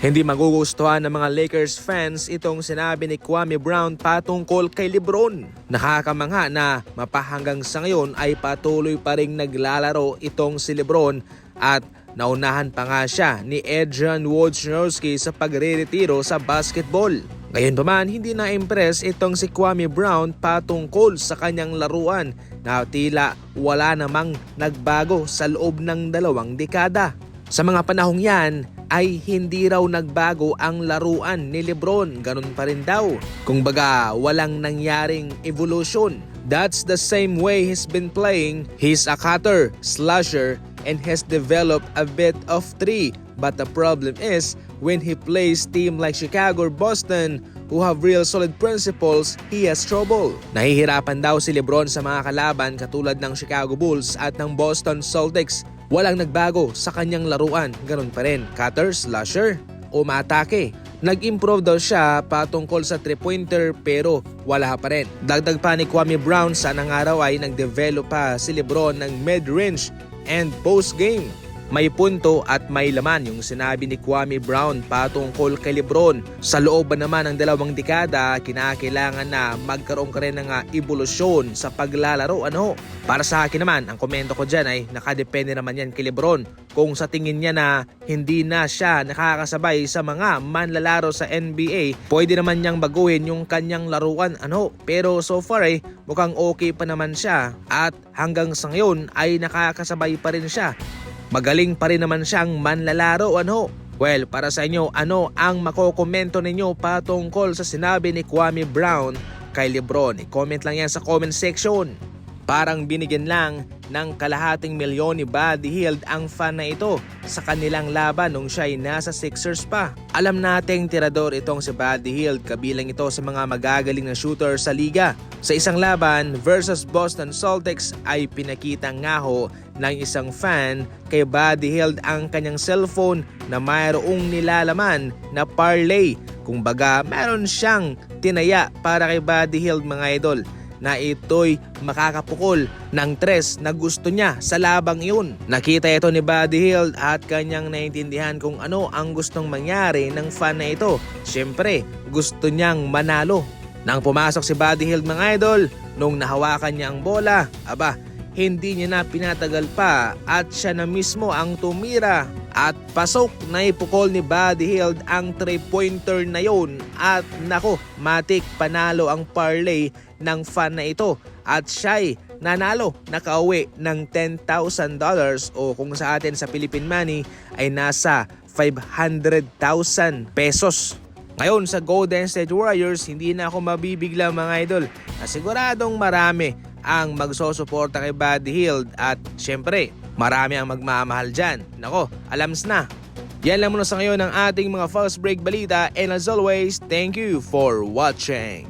Hindi magugustuhan ng mga Lakers fans itong sinabi ni Kwame Brown patungkol kay Lebron. Nakakamangha na mapahanggang sa ngayon ay patuloy pa ring naglalaro itong si Lebron at naunahan pa nga siya ni Adrian Wojnarowski sa pagre-retiro sa basketball. Ngayon pa man, hindi na-impress itong si Kwame Brown patungkol sa kanyang laruan na tila wala namang nagbago sa loob ng dalawang dekada. Sa mga panahong yan, ay hindi raw nagbago ang laruan ni Lebron. Ganun pa rin daw. Kung baga, walang nangyaring evolution. That's the same way he's been playing. He's a cutter, slasher, and has developed a bit of three. But the problem is, when he plays team like Chicago or Boston, who have real solid principles, he has trouble. Nahihirapan daw si Lebron sa mga kalaban katulad ng Chicago Bulls at ng Boston Celtics. Walang nagbago sa kanyang laruan, ganun pa rin, cutter, slasher, o maatake. Nag-improve daw siya patungkol sa 3-pointer pero wala pa rin. Dagdag pa ni Kwame Brown sa nang araw ay nag-develop pa si Lebron ng mid-range and post-game. May punto at may laman yung sinabi ni Kwame Brown patungkol kay Lebron. Sa loob ba naman ng dalawang dekada, kinakailangan na magkaroon ka rin ng ah, ebolusyon sa paglalaro. Ano? Para sa akin naman, ang komento ko dyan ay nakadepende naman yan kay Lebron. Kung sa tingin niya na hindi na siya nakakasabay sa mga manlalaro sa NBA, pwede naman niyang baguhin yung kanyang laruan. Ano? Pero so far ay mukhang okay pa naman siya at hanggang sa ngayon ay nakakasabay pa rin siya Magaling pa rin naman siyang manlalaro ano? Well, para sa inyo, ano ang makokomento ninyo patungkol sa sinabi ni Kwame Brown kay Lebron? I-comment lang yan sa comment section. Parang binigyan lang ng kalahating milyon ni Buddy Hield ang fan na ito sa kanilang laban nung siya ay nasa Sixers pa. Alam nating tirador itong si Buddy Hield kabilang ito sa mga magagaling na shooter sa liga. Sa isang laban versus Boston Celtics ay pinakita nga ho ng isang fan kay Buddy Hield ang kanyang cellphone na mayroong nilalaman na parlay. Kung baga, meron siyang tinaya para kay Buddy Hield mga idol na ito'y makakapukol ng tres na gusto niya sa labang iyon. Nakita ito ni Buddy Hield at kanyang naintindihan kung ano ang gustong mangyari ng fan na ito. Siyempre, gusto niyang manalo. Nang pumasok si Buddy Hield mga idol, nung nahawakan niya ang bola, aba, hindi niya na pinatagal pa at siya na mismo ang tumira at pasok na ipukol ni Buddy Hield ang 3-pointer na yon at nako, matik panalo ang parlay ng fan na ito. At siya'y nanalo, nakauwi ng $10,000 o kung sa atin sa Philippine money ay nasa 500,000 pesos. Ngayon sa Golden State Warriors, hindi na ako mabibigla mga idol. Na siguradong marami ang magsosuporta kay Buddy Hield at syempre marami ang magmamahal dyan. Nako, alams na. Yan lang muna sa ngayon ang ating mga first break balita and as always, thank you for watching.